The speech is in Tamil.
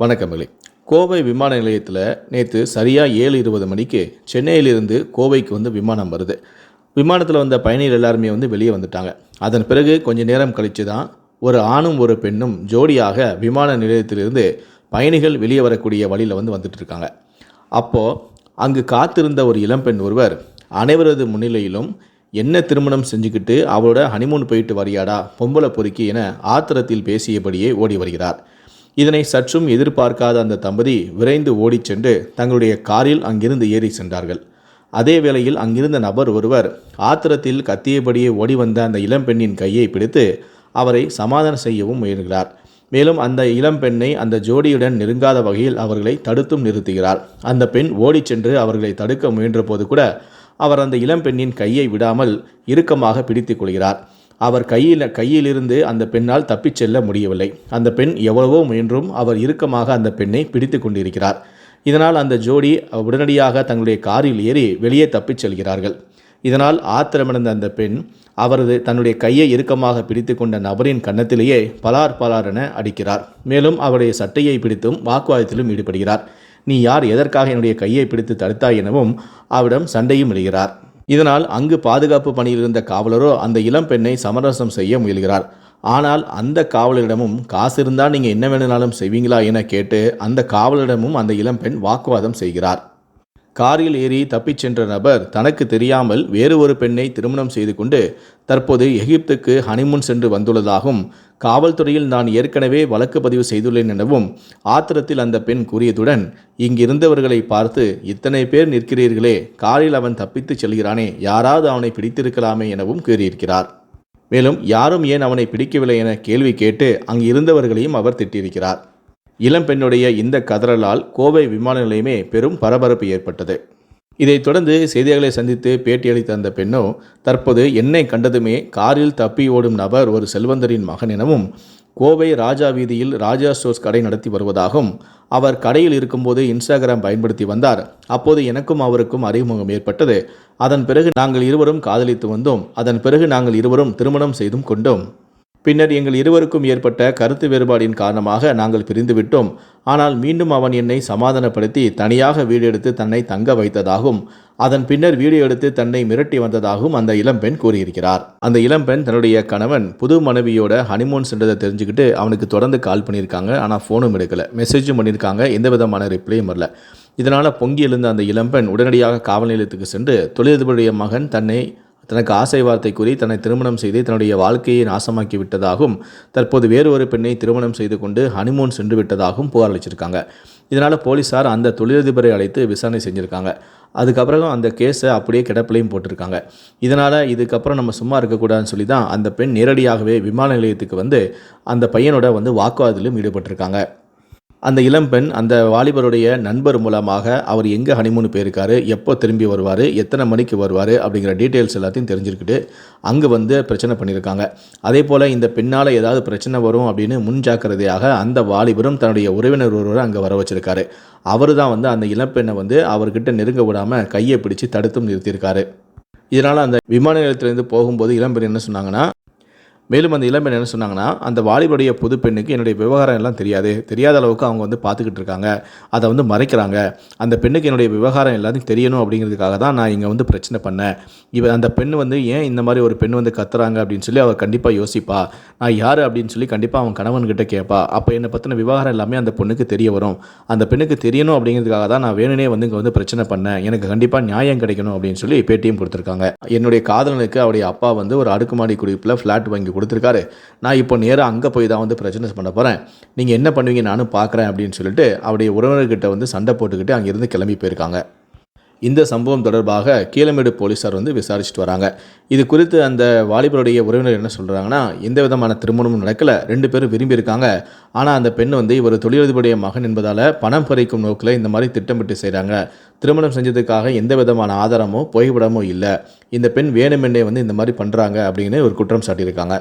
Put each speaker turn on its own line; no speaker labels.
வணக்கமில்லை கோவை விமான நிலையத்தில் நேற்று சரியாக ஏழு இருபது மணிக்கு சென்னையிலிருந்து கோவைக்கு வந்து விமானம் வருது. விமானத்தில் வந்த பயணிகள் எல்லாருமே வந்து வெளியே வந்துட்டாங்க. அதன் பிறகு கொஞ்ச நேரம் கழித்து தான் ஒரு ஆணும் ஒரு பெண்ணும் ஜோடியாக விமான நிலையத்திலிருந்து பயணிகள் வெளியே வரக்கூடிய வழியில் வந்து வந்துட்டு இருக்காங்க. அப்போது அங்கு காத்திருந்த ஒரு இளம்பெண் ஒருவர் அனைவரது முன்னிலையிலும் என்ன திருமணம் செஞ்சுக்கிட்டு அவளோட ஹனிமூன் போயிட்டு வரியாடா? பொம்பளை பொறுக்கி என ஆத்திரத்தில் பேசியபடியே ஓடி வருகிறார். இதனை சற்றும் எதிர்பார்க்காத அந்த தம்பதி விரைந்து ஓடிச் சென்று தங்களுடைய காரில் அங்கிருந்து ஏறி சென்றார்கள். அதே வேளையில் அங்கிருந்த நபர் ஒருவர் ஆத்திரத்தில் கத்தியபடியே ஓடி வந்த அந்த இளம்பெண்ணின் கையை பிடித்து அவரை சமாதானம் செய்யவும் முயல்கிறார் மேலும் அந்த இளம்பெண்ணை அந்த ஜோடியுடன் நெருங்காத வகையில் அவர்களை தடுத்தும் நிறுத்துகிறார். அந்த பெண் ஓடிச் சென்று அவர்களை தடுக்க முயன்றபோது கூட அவர் அந்த இளம்பெண்ணின் கையை விடாமல் இறுக்கமாக பிடித்துக் கொள்கிறார். அவர் கையில் கையிலிருந்து அந்த பெண்ணால் தப்பிச் செல்ல முடியவில்லை. அந்த பெண் எவ்வளவோ முயன்றும் அவர் இறுக்கமாக அந்த பெண்ணை பிடித்து கொண்டிருக்கிறார். இதனால் அந்த ஜோடி உடனடியாக தங்களுடைய காரில் ஏறி வெளியே தப்பிச் செல்கிறார்கள். இதனால் ஆத்திரமடைந்த அந்த பெண் அவரது தன்னுடைய கையை இறுக்கமாக பிடித்து கொண்ட நபரின் கன்னத்திலேயே பலார் பலார் என அடிக்கிறார். மேலும் அவருடைய சட்டையை பிடித்தும் வாக்குவாதத்திலும் ஈடுபடுகிறார். நீ யார் எதற்காக என்னுடைய கையை பிடித்து தடுத்தாய் எனவும் அவரிடம் சண்டையும் இடுகிறார் இதனால் அங்கு பாதுகாப்பு பணியில் இருந்த காவலரோ அந்த இளம் பெண்ணை சமரசம் செய்ய முயல்கிறார். ஆனால் அந்த காவலரிடமும் காசு இருந்தால் நீங்கள் என்ன வேணும்னாலும் செய்வீங்களா? என கேட்டு அந்த காவலரிடமும் அந்த இளம்பெண் வாக்குவாதம் செய்கிறார். காரில் ஏறி தப்பிச் சென்ற நபர் தனக்கு தெரியாமல் வேறு ஒரு பெண்ணை திருமணம் செய்து கொண்டு தற்போது எகிப்துக்கு ஹனிமூன் சென்று வந்துள்ளதாகவும் காவல்துறையில் நான் ஏற்கனவே வழக்கு பதிவு செய்துள்ளேன் எனவும் ஆத்திரத்தில் அந்த பெண் கூறியதுடன் இங்கிருந்தவர்களை பார்த்து இத்தனை பேர் நிற்கிறீர்களே காரில் அவன் தப்பித்துச் செல்கிறானே யாராவது அவனை பிடித்திருக்கலாமே எனவும் கூறியிருக்கிறார். மேலும் யாரும் ஏன் அவனை பிடிக்கவில்லை என கேள்வி கேட்டு அங்கு இருந்தவர்களையும் அவர் திட்டியிருக்கிறார். இளம்பெண்ணுடைய இந்த கதறலால் கோவை விமான நிலையமே பெரும் பரபரப்பு ஏற்பட்டது. இதைத் தொடர்ந்து செய்தியாளர்களை சந்தித்து பேட்டியளித்த அந்த பெண்ணோ தற்போது என்னை கண்டதுமே காரில் தப்பி ஓடும் நபர் ஒரு செல்வந்தரின் மகன் எனவும் கோவை ராஜா வீதியில் ராஜா ஸ்டோர்ஸ் கடை நடத்தி வருவதாகவும் அவர் கடையில் இருக்கும்போது இன்ஸ்டாகிராம் பயன்படுத்தி வந்தார். அப்போது எனக்கும் அவருக்கும் அறிமுகம் ஏற்பட்டது. அதன் பிறகு நாங்கள் இருவரும் காதலித்து வந்தோம். அதன் பிறகு நாங்கள் இருவரும் திருமணம் செய்தும் கொண்டோம். பின்னர் எங்கள் இருவருக்கும் ஏற்பட்ட கருத்து வேறுபாடின் காரணமாக நாங்கள் பிரிந்துவிட்டோம். ஆனால் மீண்டும் அவன் என்னை சமாதானப்படுத்தி தனியாக வீடு எடுத்து தன்னை தங்க வைத்ததாகவும் அதன் பின்னர் வீடியோ எடுத்து தன்னை மிரட்டி வந்ததாகவும் அந்த இளம்பெண் கூறியிருக்கிறார். அந்த இளம்பெண் தன்னுடைய கணவன் புது மனைவியோட ஹனிமூன் சென்றதை தெரிஞ்சுக்கிட்டு அவனுக்கு தொடர்ந்து கால் பண்ணியிருக்காங்க. ஆனால் ஃபோனும் எடுக்கலை. மெசேஜும் பண்ணியிருக்காங்க. எந்த விதமான ரிப்ளையும் வரல. இதனால் பொங்கி எழுந்த அந்த இளம்பெண் உடனடியாக காவல் நிலையத்துக்கு சென்று தொழிலதிபருடைய மகன் தன்னை தனக்கு ஆசை வார்த்தை கூறி தன்னை திருமணம் செய்து தன்னுடைய வாழ்க்கையை நாசமாக்கி விட்டதாகவும் தற்போது வேறு ஒரு பெண்ணை திருமணம் செய்து கொண்டு ஹனிமூன் சென்று விட்டதாகவும் புகார் அளிச்சிருக்காங்க. இதனால் போலீஸார் அந்த தொழிலதிபரை அழைத்து விசாரணை செஞ்சுருக்காங்க. அதுக்கப்புறம் அந்த கேஸை அப்படியே கிடப்பிலையும் போட்டிருக்காங்க. இதனால் இதுக்கப்புறம் நம்ம சும்மா இருக்கக்கூடாதுன்னு சொல்லி தான் அந்த பெண் நேரடியாகவே விமான நிலையத்துக்கு வந்து அந்த பையனோட வந்து வாக்குவாதத்திலும் ஈடுபட்டிருக்காங்க. அந்த இளம்பெண் அந்த வாலிபருடைய நண்பர் மூலமாக அவர் எங்கே ஹனிமூன் போயிருக்காரு எப்போ திரும்பி வருவார் எத்தனை மணிக்கு வருவார் அப்படிங்கிற டீட்டெயில்ஸ் எல்லாத்தையும் தெரிஞ்சுக்கிட்டு அங்கே வந்து பிரச்சனை பண்ணியிருக்காங்க. அதே போல் இந்த பெண்ணால் ஏதாவது பிரச்சனை வரும் அப்படின்னு முன்ஜாக்கிரதையாக அந்த வாலிபரும் தன்னுடைய உறவினர் ஒருவரை அங்கே வர வச்சிருக்காரு. அவர் தான் வந்து அந்த இளம்பெண்ணை வந்து அவர்கிட்ட நெருங்க விடாமல் கையை பிடிச்சு தடுத்தும் நிறுத்தியிருக்காரு. இதனால் அந்த விமான நிலையத்திலேருந்து போகும்போது இளம்பெண் என்ன சொன்னாங்கன்னா மேலும் அந்த இளம்பெண் என்ன சொன்னாங்கன்னா அந்த வாலிபுடைய புது பெண்ணுக்கு என்னுடைய விவகாரம் எல்லாம் தெரியாது தெரியாத அளவுக்கு அவங்க வந்து பார்த்துக்கிட்டு இருக்காங்க. அதை வந்து மறைக்கிறாங்க. அந்த பெண்ணுக்கு என்னுடைய விவகாரம் எல்லாத்தையும் தெரியணும் அப்படிங்கிறதுக்காக தான் நான் இங்கே வந்து பிரச்சனை பண்ணேன். இவ அந்த பெண் வந்து ஏன் இந்த மாதிரி ஒரு பெண் வந்து கத்துறாங்க அப்படின்னு சொல்லி அவர் கண்டிப்பாக யோசிப்பா. நான் யார் அப்படின்னு சொல்லி கண்டிப்பாக அவன் கணவன்கிட்ட கேட்பா. அப்போ என்னை பற்றின விவகாரம் எல்லாமே அந்த பொண்ணுக்கு தெரிய வரும். அந்த பெண்ணுக்கு தெரியணும் அப்படிங்கிறதுக்காக தான் நான் வேணுனே வந்து இங்கே வந்து பிரச்சனை பண்ணேன். எனக்கு கண்டிப்பாக நியாயம் கிடைக்கணும் அப்படின்னு சொல்லி பேட்டியும் கொடுத்துருக்காங்க. என்னுடைய காதலனுக்கு அவருடைய அப்பா வந்து ஒரு அடுக்குமாடி குடிப்பில் ஃப்ளாட் வாங்கி கொடுத்துருக்காரு. நான் இப்போ நேராக அங்கே போய் தான் வந்து பிரச்சனை பண்ண போகிறேன் நீங்கள் என்ன பண்ணுவீங்க? நானும் பார்க்குறேன் அப்படின்னு சொல்லிட்டு அவருடைய உறவினர்கிட்ட வந்து சண்டை போட்டுக்கிட்டு அங்கேருந்து கிளம்பி போயிருக்காங்க. இந்த சம்பவம் தொடர்பாக கீழமேடு போலீஸார் வந்து விசாரிச்சுட்டு வராங்க. இது குறித்து அந்த வாலிபருடைய உறவினர் என்ன சொல்கிறாங்கன்னா எந்த விதமான திருமணமும் நடக்கலை ரெண்டு பேரும் விரும்பி இருக்காங்க. ஆனால் அந்த பெண் வந்து இவர் தொழிலதிபருடைய மகன் என்பதால் பணம் பறிக்கும் நோக்கில் இந்த மாதிரி திட்டமிட்டு செய்கிறாங்க திருமணம் செஞ்சதுக்காக எந்த விதமான ஆதாரமோ புகைப்படமோ இல்லை. இந்த பெண் வேணுமென்னே வந்து இந்த மாதிரி பண்ணுறாங்க அப்படின்னு ஒரு குற்றம் சாட்டியிருக்காங்க.